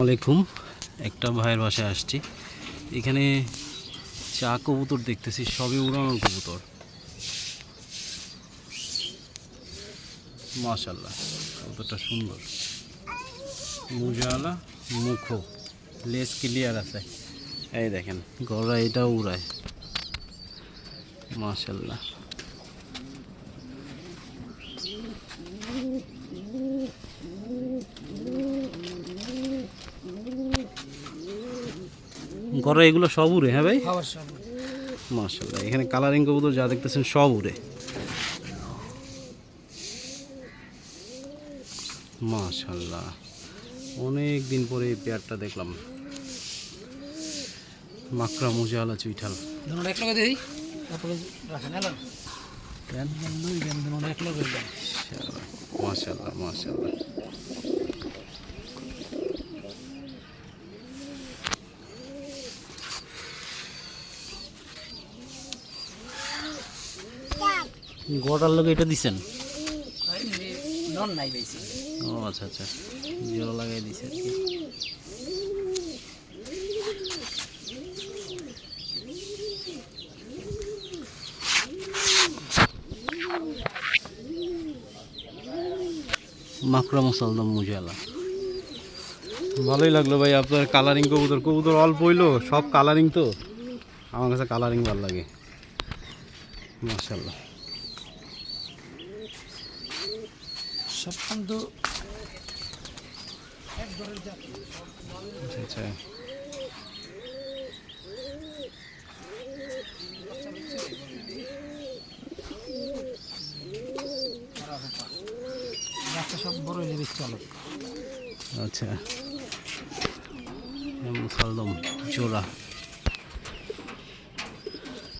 আলাইকুম। একটা ভাইয়ের বাসায় আসছি। এখানে চা কবুতর দেখতেছি, সবই উড়ানোর কবুতর। মাশাল্লাহ কবুতরটা সুন্দর। মুজালা, মুখো। লেস ক্লিয়ার আছে। এই দেখেন গড়া এটাও উড়ায়। মাশাল্লাহ গড়া এগুলো সব উড়ে হ্যাঁ ভাই? মাশাল্লাহ এখানে কালারিং কবুতর যা দেখতেছেন সব উড়ে। মাশাল্লাহ অনেক দিন পরে এই পেয়ারটা দেখলাম। মাকড়া মুজালা চুইঠাল। দুটো এক গোটার লোক এটা দিছেন? ও আচ্ছা আচ্ছা। জোড়া লাগাই দিছে। মাকড়া মুসালদম মুজালা ভালোই লাগল ভাই, আপনার কালারিং কবুতর। কবুতর অল্প হইল, সব কালারিং তো। আমার কাছে কালারিং ভালো লাগে। মাশাল্লাহ সব কিন্তু আচ্ছা আচ্ছা। বাচ্চা সব বড় যাবে চলো। আচ্ছা। মুসালদম জোড়া